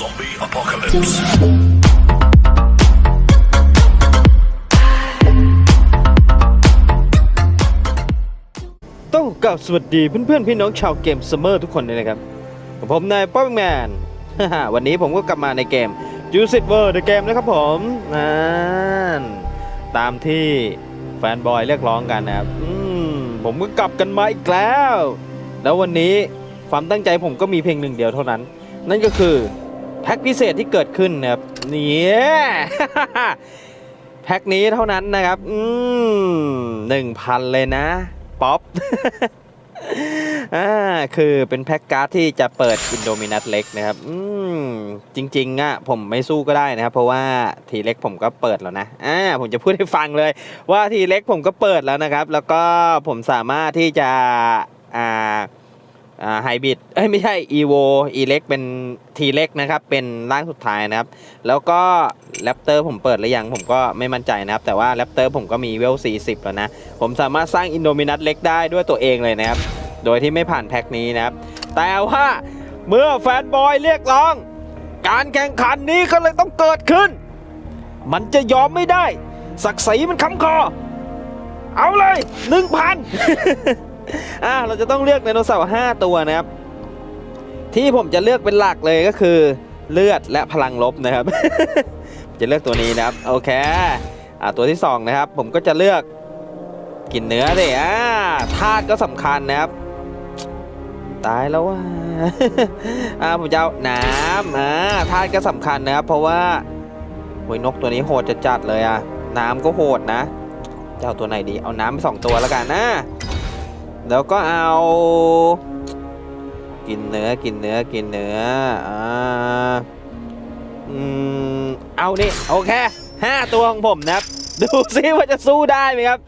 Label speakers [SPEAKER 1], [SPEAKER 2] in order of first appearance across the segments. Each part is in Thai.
[SPEAKER 1] Zombie apocalypse.
[SPEAKER 2] ต้องกล่าวสวัสดีเพื่อนๆ พี่น้องชาวเกมซัมเมอร์ทุกคนเลยนะครับกับผมนายป๊อปแมน วันนี้ผมก็กลับมาในเกม j u i c e World The Game นะครับผมนั่นตามที่แฟนบอยเรียกร้องกันนะครับผมก็กลับกันมาอีกแล้ว แล้ววันนี้ความตั้งใจผมก็มีเพียงหนึ่งเดียวเท่านั้น นั่นก็คือ แพ็คพิเศษที่เกิดขึ้นนะครับเนี่ยแพ็คนี้เท่านั้นนะครับ อืมหนึ่งพันเลยนะ ป๊อปอ่าคือเป็นแพ็กการ์ดที่จะเปิดอินโดมินัสเล็กนะครับ อืมจริงๆอะผมไม่สู้ก็ได้นะครับ เพราะว่าทีเล็กผมก็เปิดแล้วนะอ่าผมจะพูดให้ฟังเลย ว่าทีเล็กผมก็เปิดแล้วนะครับ แล้วก็ผมสามารถที่จะอ่าอ่า ไฮบริดเอ้ยไม่ใช่ EVO E เล็กเป็น T เล็กนะครับ เป็นร่างสุดท้ายนะครับ แล้วก็แรปเตอร์ผมเปิดหรือยังผมก็ไม่มั่นใจนะครับ แต่ว่าแรปเตอร์ผมก็มีเวล 40 แล้วนะ ผมสามารถสร้างอินโดมินัสเล็กได้ด้วยตัวเองเลยนะครับ โดยที่ไม่ผ่านแพ็คนี้นะครับ แต่ว่าเมื่อแฟนบอยเรียกร้อง การแข่งขันนี้ก็เลยต้องเกิดขึ้น มันจะยอมไม่ได้ ศักดิ์ศรีมันค้ำคอ เอาเลยหนึ่งพัน อะเราจะต้องเลือกไดโนเสาร์5ตัวนะครับ ที่ผมจะเลือกเป็นหลักเลยก็คือเลือดและพลังลบนะครับ จะเลือกตัวนี้นะครับโอเคอ่าตัวที่สองนะครับ ผมก็จะเลือกกินเนื้อสิอ่าธาตุก็สำคัญนะครับ ตายแล้วว่าอ่าผมจะเอาน้ำอ่าธาตุก็สำคัญนะครับ เพราะว่าโวยนกตัวนี้โหดจะจัดเลยอะน้ำก็โหดนะจะเอาตัวไหนดีเอาน้ำไปสองตัวแล้วกันนะ แล้วก็เอา กินเนื้อกินเนื้อกินเนื้ออ่าอืมเอานี่โอเคห้าตัวของผมนะครับ ดูซิว่าจะสู้ได้ไหมครับ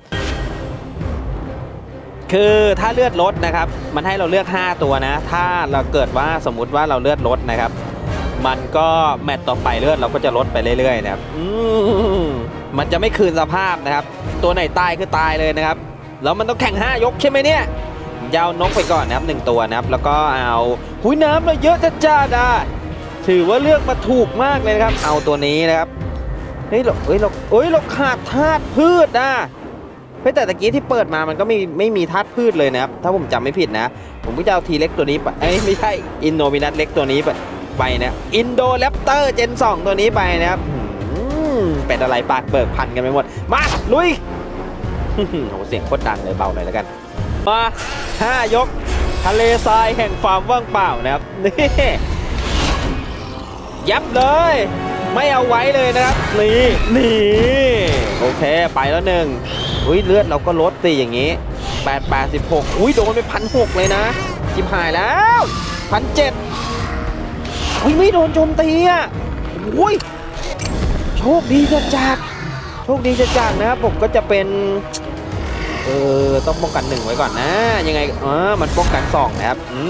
[SPEAKER 2] คือถ้าเลือดลดนะครับ มันให้เราเลือก 5 ตัวนะ ถ้าเราเกิดว่าสมมุติว่าเราเลือดลดนะครับ มันก็แมตต์ต่อไปเลือดเราก็จะลดไปเรื่อยๆนะครับอืมมันจะไม่คืนสภาพนะครับ ตัวไหนตายคือตายเลยนะครับ แล้วมันต้องแข่ง 5 ยกใช่ไหมเนี่ยผมจะเอานกไปก่อนนะครับหนึ่งตัวนะครับ แล้วก็เอาหุยน้ำเราเยอะจัดจ้าดาถือว่าเลือกมาถูกมากเลยนะครับ เอาตัวนี้นะครับเฮ้ยเราเฮ้ยเราเฮ้ยเราขาดธาตุพืชนะเฮ้ยแต่ตะกี้ที่เปิดมามันก็ไม่ไม่มีธาตุพืชเลยนะครับ ถ้าผมจำไม่ผิดนะ ผมก็จะเอาทีเล็กตัวนี้ไปเอ้ยไม่ใช่อินโนมินัสเล็กตัวนี้ไปไปนะอินโดแรปเตอร์เจน2 ตัวนี้ไปนะครับเป็นอะไรปากเบิกพันกันไปหมด มาลุย โอ้โหเสียงโคตรดังเลยเบาหน่อยแล้วกัน มาห้ายก ทะเลทรายแห่งความว่างเปล่านะครับ นี่ยับเลย ไม่เอาไว้เลยนะครับ นี่นี่โอเค ไปแล้วหนึ่งอุ้ยเลือดเราก็ลดสิอย่างนี้8 86อุ้ยโดนไปพันหกเลยนะจิบหายแล้วพันเจ็ดอุ้ยไม่โดนโจมตีอะอุ้ยโชคดีจะจากโชคดีจะจากนะครับผมก็จะเป็น เออ ต้องป้องกันหนึ่งไว้ก่อนนะ ยังไงเออมันป้องกันสองนะครับ อื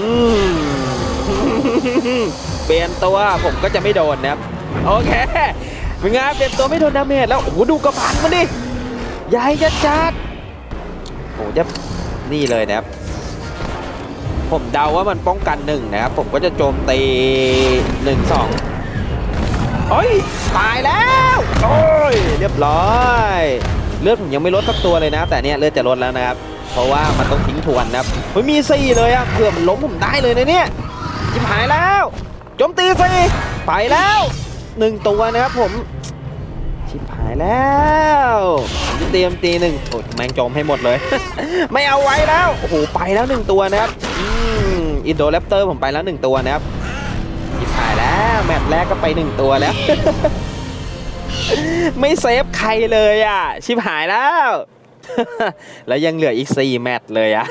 [SPEAKER 2] มเปลี่ยนตัวผมก็จะไม่โดนนะครับ โอเคเป็นไงเปลี่ยนตัวไม่โดนดาเมจแล้ว โอ้โห ดูกระพันมันดิใหญ่จัดจัดโอ้โหจะนี่เลยนะครับ ผมเดาว่ามันป้องกันหนึ่งนะครับ ผมก็จะโจมตีหนึ่งสองโอ้ย ตายแล้ว โอ้ย เรียบร้อย เลือดผมยังไม่ลดสักตัวเลยนะ แต่เนี่ยเลือดจะลดแล้วนะครับ เพราะว่ามันต้องทิ้งทวนนะครับเฮ้ยมีสี่เลยอะเผื่อมันล้มผมได้เลยนะเนี่ยจิบหายแล้วโจมตีสิไปแล้วหนึ่งตัวนะครับผมชิบหายแล้วเตรียมตีหนึ่งโอ้แมงจมให้หมดเลย ไม่เอาไว้แล้วโอ้โหไปแล้วหนึ่งตัวนะครับอืมอินโดแรปเตอร์ผมไปแล้วหนึ่งตัวนะครับชิบหายแล้วแมตช์แรกก็ไปหนึ่งตัวแล้ว ไม่เซฟใครเลยอะ ชิบหายแล้ว แล้วยังเหลืออีก 4 แมตช์เลยอะ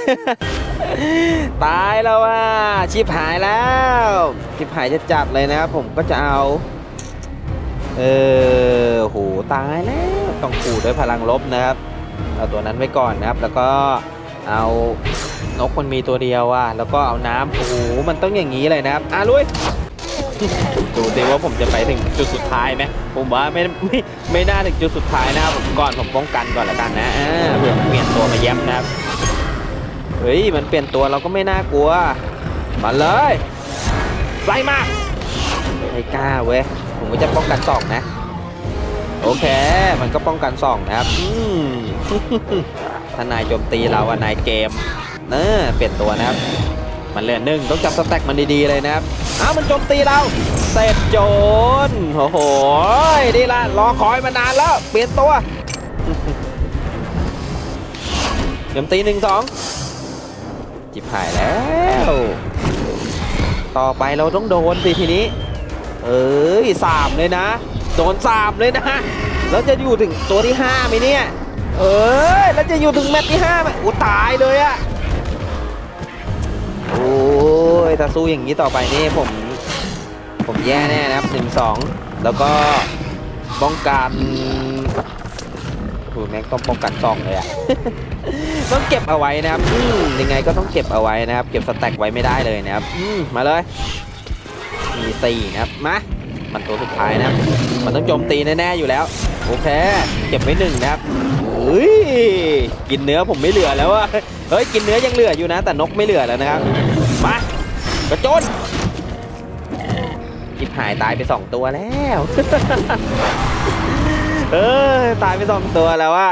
[SPEAKER 2] ตายแล้วอะ ชิบหายแล้ว ชิบหายจะจัดเลยนะครับผมก็จะเอา เออโหตายแล้ว ต้องขู่ด้วยพลังลบนะครับ เอาตัวนั้นไว้ก่อนนะครับ แล้วก็เอานกมันมีตัวเดียวอะ แล้วก็เอาน้ำโอ้โหมันต้องอย่างนี้เลยนะครับ อะลุย ดูสิว่าผมจะไปถึงจุดสุดท้ายไหมผมว่าไม่ไม่ไม่น่าถึงจุดสุดท้ายนะครับผมก่อนผมป้องกันก่อนละกันนะเผื่อเปลี่ยนตัวมาแย้มนะครับเฮ้ยมันเปลี่ยนตัวเราก็ไม่น่ากลัวมาเลยใส่มาไม่กล้าเว้ยผมก็จะป้องกันสองนะ โอเค มันก็ป้องกันสองนะครับอืมถ้านายโจมตีเราอะนายเกมเนอเปลี่ยนตัวนะครับ มันเหลือหนึ่งต้องจับสแต็กมันดีๆเลยนะครับ อ้ามันโจมตีเราเสร็จโจนโอ้โหนี่ละรอคอยมานานแล้วเปลี่ยนตัวโจมตีหนึ่งสองจิบหายแล้ว ต่อไปเราต้องโดนสิทีนี้ เอ้ยสามเลยนะ โดนสามเลยนะแล้วจะอยู่ถึงตัวที่ห้าไหมเนี่ย เอ้ยแล้วจะอยู่ถึงแมตช์ที่ห้าไหมโอ้ตายเลยอะ โอ้ยถ้าสู้อย่างนี้ต่อไปนี่ผม ผมแย่แน่นะครับหนึ่งสองแล้วก็ป้องกันโอ้ยแม่งต้องป้องกันสองเลยอะต้องเก็บเอาไว้นะครับอืยังไงก็ต้องเก็บเอาไว้นะครับ เก็บสแต็กไว้ไม่ได้เลยนะครับอืมมาเลย มีสี่นะครับมามันตัวสุดท้ายนะครับมันต้องโจมตีแน่ๆอยู่แล้ว โอเค เก็บไว้หนึ่งนะครับ ฮ้ยกินเนื้อผมไม่เหลือแล้วอะเฮ้ยกินเนื้อยังเหลืออยู่นะ แต่นกไม่เหลือแล้วนะครับมากระโจนจิบหายตายไปสองตัวแล้วเออตายไปสองตัวแล้วว่า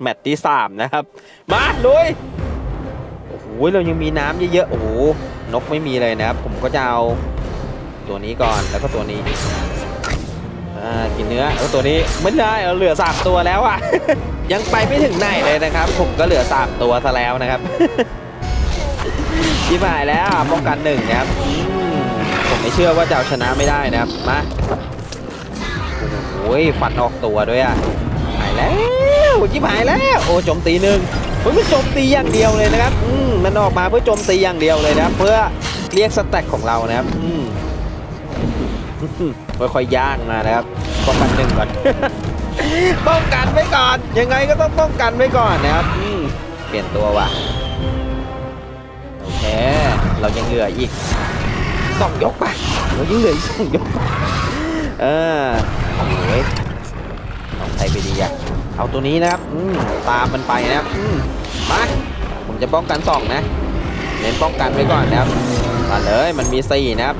[SPEAKER 2] แมตที่สามนะครับ มาลุยโอ้โหเรายังมีน้ำเยอะๆโอ้โหนกไม่มีเลยนะครับ ผมก็จะเอาตัวนี้ก่อนแล้วก็ตัวนี้ อ่ากินเนื้อแล้วตัวนี้ไม่ได้เราเหลือสามตัวแล้วอะยังไปไม่ถึงไหนเลยนะครับ ผมก็เหลือสามตัวซะแล้วนะครับที่หายแล้วป้องกันหนึ่งนะครับผมไม่เชื่อว่าจะเอาชนะไม่ได้นะครับมาโอ้ยฟันออกตัวด้วยอะหายแล้วจิบหายแล้วโอ้โจมตีหนึ่งเฮ้ยมันโจมตีอย่างเดียวเลยนะครับ อืมมันออกมาเพื่อโจมตีอย่างเดียวเลยนะครับ เพื่อเรียกสแต็กของเรานะครับอืม ค่อยๆย่างมานะครับป้องกันหนึ่งก่อน ป้องกันไว้ก่อน ยังไงก็ต้องป้องกันไว้ก่อนนะครับอืเปลี่ยนตัวว่ะโอเค เรายังเหลืออีกสองยกป่ะเรายังเหลืออีกสองยกเออโอ้ยเอาใครไปดีอะเอาตัวนี้นะครับอืตามมันไปนะครับมาผมจะป้องกันสองนะเน้นป้องกันไว้ก่อนนะครับมาเลยมันมีสี่นะครับ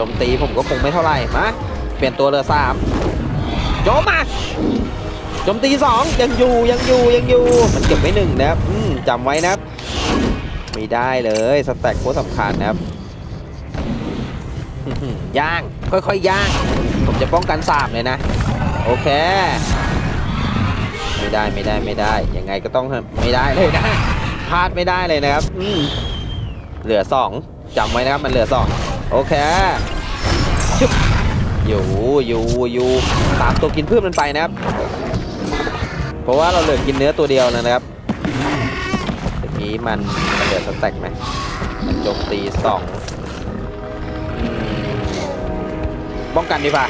[SPEAKER 2] จมตีผมก็คงไม่เท่าไหร่มาเปลี่ยนตัวเหลือสามโจมมาโจมตีสองยังอยู่ยังอยู่ยังอยู่ มันเก็บไว้หนึ่งนะครับจำไว้นะครับไม่ได้เลยสแต็กโคตรสำคัญนะครับย่างค่อยๆย่าง ผมจะป้องกันสามเลยนะ โอเค ไม่ได้ไม่ได้ไม่ได้ยังไงก็ต้องไม่ได้เลยนะพลาดไม่ได้เลยนะครับอืเหลือสองจำไว้นะครับมันเหลือสอง โอเคชึบอยู่อยู่อยู่ตามตัวกินพืชมันไปนะครับ เพราะว่าเราเหลือกินเนื้อตัวเดียวนะครับเมื่อกี้มันมันเหลือสแต็กไหมมันโจมตีสองป้องกันดีกว่า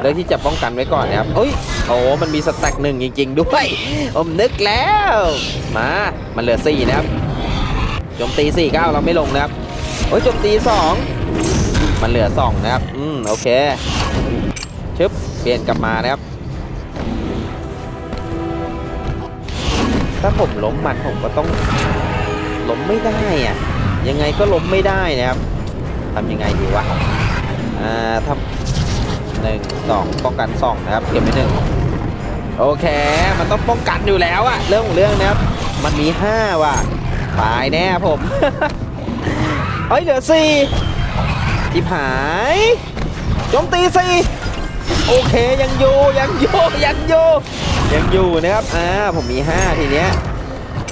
[SPEAKER 2] เลือกที่จะป้องกันไว้ก่อนนะครับเอ้ยโอ้มันมีสแต็กหนึ่งจริง ๆ ด้วยผมนึกแล้ว มา มันเหลือสี่นะครับโจมตีสี่เก้าเราไม่ลงนะครับโอ้ยโจมตีสอง มันเหลือสองนะครับ อืม โอเค ชึบ เปลี่ยนกลับมานะครับ ถ้าผมล้มมันผมก็ต้อง ล้มไม่ได้อะยังไงก็ล้มไม่ได้นะครับทำยังไงดีวะ อ่าทำหนึ่งสองป้องกันสองนะครับ เก็บไปหนึ่งโอเค มันต้องป้องกันอยู่แล้วอะเรื่องของเรื่องนะครับ มันมีห้าว่ะตายแน่ผมเฮ้ยเหลือสี่ ทิพหายโจมตีสี่โอเคยังอยู่ยังอยู่ยังอยู่ยังอยู่นะครับอ่าผมมี 5 ทีเนี้ย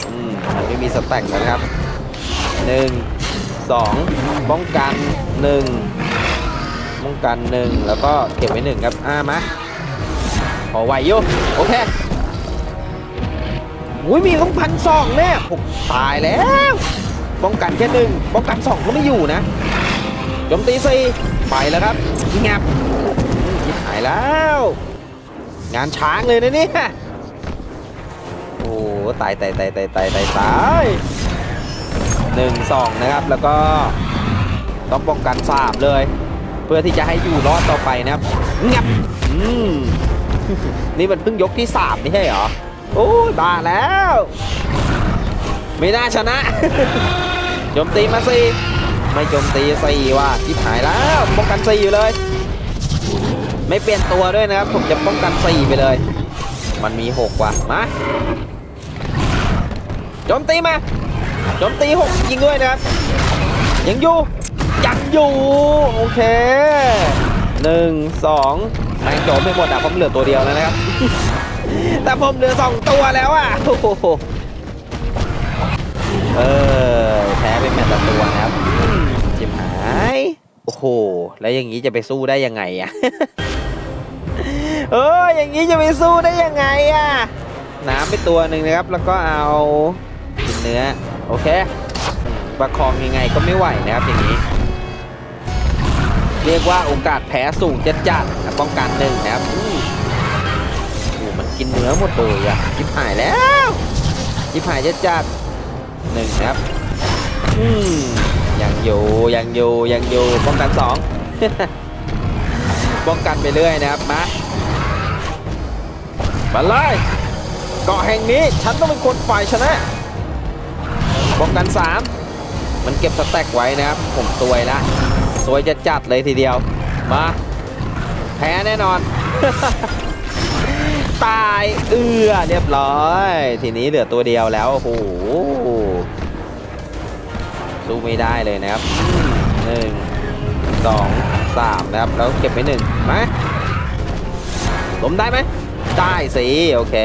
[SPEAKER 2] อืมมันไม่มีสแต็กนะครับ 1 2ป้องกัน 1ป้องกัน 1 แล้วก็เก็บไว้1ครับอ่ามาพอไหวอยู่โอเคอุ้ยมีต้องพันสองแน่ผมตายแล้ว ป้องกันแค่หนึ่งป้องกันสองก็ไม่อยู่นะ จมตีสี่ไปแล้วครับงับชิบหายแล้ว งานช้างเลยนะเนี่ยโอ้ตายตายตายตายตายตายตายหนึ่งสองนะครับแล้วก็ต้องป้องกันสามเลย เพื่อที่จะให้อยู่รอดต่อไปนะครับงับอืมนี่มันเพิ่งยกที่สามไม่ใช่เหรอโอ้ยบ้าแล้ว ไม่น่าชนะโจมตีมาสิ ไม่โจมตีสี่ว่ะทิพหายแล้วป้องกันสี่อยู่เลย ไม่เปลี่ยนตัวด้วยนะครับผมจะป้องกันสี่ไปเลย มันมีหกว่ะมาโจมตีมาโจมตีหกยิงด้วยนะครับยังอยู่ยังอยู่โอเคหนึ่งสองแมงโจมไปหมดอะผมเหลือตัวเดียวแล้วนะครับแต่ผมเหลือสองตัวแล้วอะโอ้โหเออแพ้เป็นแมตช์ตัวนะครับ จิมหาย โอ้โห แล้วอย่างนี้จะไปสู้ได้ยังไงอะเอออย่างนี้จะไปสู้ได้ยังไงอะน้ำไปตัวหนึ่งนะครับ แล้วก็เอากินเนื้อ โอเคประคองยังไงก็ไม่ไหวนะครับอย่างนี้ เรียกว่าโอกาสแพ้สูงจัดจัดๆนะป้องกันหนึ่งนะครับอืมโอ้มันกินเนื้อหมดเลยอะชิบหายแล้วชิบหายจัดจัดๆหนึ่งนะครับ อืม อยู่ยังอยู่ยังอยู่ป้องกันสองป้องกันไปเรื่อยนะครับมามาเลยเกาะแห่งนี้ฉันต้องเป็นคนฝ่ายชนะป้องกัน3มันเก็บสแต็กไว้นะครับ ผมซวยละซวยจะจัดเลยทีเดียว มาแพ้แน่นอน ตายเอือเรียบร้อย ทีนี้เหลือตัวเดียวแล้วโอ้โห สู้ไม่ได้เลยนะครับหนึ่งสองสามนะครับ แล้วเก็บไปหนึ่งมาล้มได้ไหม ได้สิ โอเค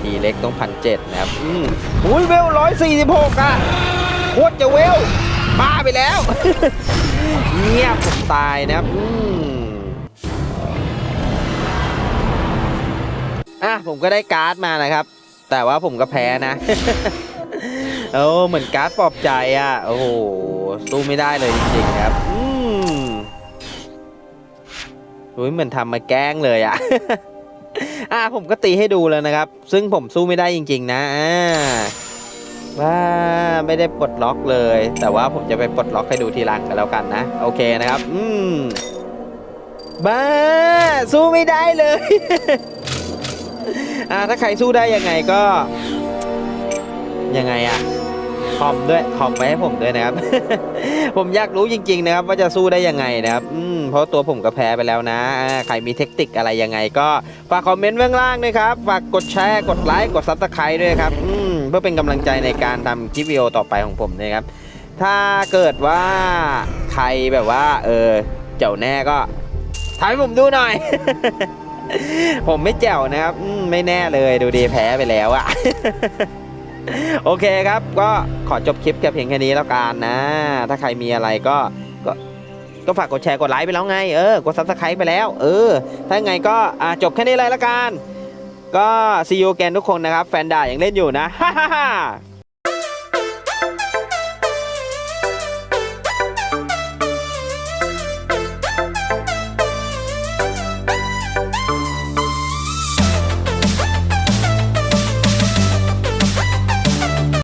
[SPEAKER 2] ทีเล็กต้องพันเจ็ดนะครับ อืมอุ้ยเวลร้อยสี่สิบหกอะโคตรจะเวล บ้าไปแล้ว เงียบผมตายนะครับ อืมอะผมก็ได้การ์ดมานะครับ แต่ว่าผมก็แพ้นะ โอ้เหมือนการ์ดปลอบใจอะ โอ้โห สู้ไม่ได้เลยจริงๆครับ อืมอุ้ยเหมือนทำมาแกล้งเลยอะ อะผมก็ตีให้ดูแล้วนะครับ ซึ่งผมสู้ไม่ได้จริง ๆ นะ อ่าว่าไม่ได้ปลดล็อกเลย แต่ว่าผมจะไปปลดล็อกให้ดูทีหลังกันแล้วกันนะ โอเคนะครับ อืมบ้า สู้ไม่ได้เลย อ่าถ้าใครสู้ได้ยังไงก็ ยังไงอะ คอมด้วยคอมไว้ให้ผมด้วยนะครับ ผมอยากรู้จริง ๆ นะครับ ว่าจะสู้ได้ยังไงนะครับอืมเพราะตัวผมก็แพ้ไปแล้วนะ ใครมีเทคนิคอะไรยังไง ก็ฝากคอมเมนต์เบื้องล่างด้วยครับฝากกดแชร์กดไลค์กดซับสไครต์ด้วยครับอืมเพื่อเป็นกำลังใจในการทำคลิปวิดีโอต่อไปของผมนะครับ ถ้าเกิดว่าใครแบบว่า เออเจ้าแน่ก็ทำให้ผมดูหน่อย ผมไม่แจ๋วนะครับ ไม่แน่เลยดูดีแพ้ไปแล้วอะ โอเคครับ ก็ขอจบคลิปแค่เพียงแค่นี้แล้วกันนะ ถ้าใครมีอะไรก็ก็ก็ฝากกดแชร์กดไลค์ไปแล้วไง เออ กดซับสไครต์ไปแล้ว เออ ถ้าไงก็อ่าจบแค่นี้เลยละกัน ก็ซีอูแกนทุกคนนะครับ แฟนด่ายังเล่นอยู่นะฮ่าฮ่าฮ่า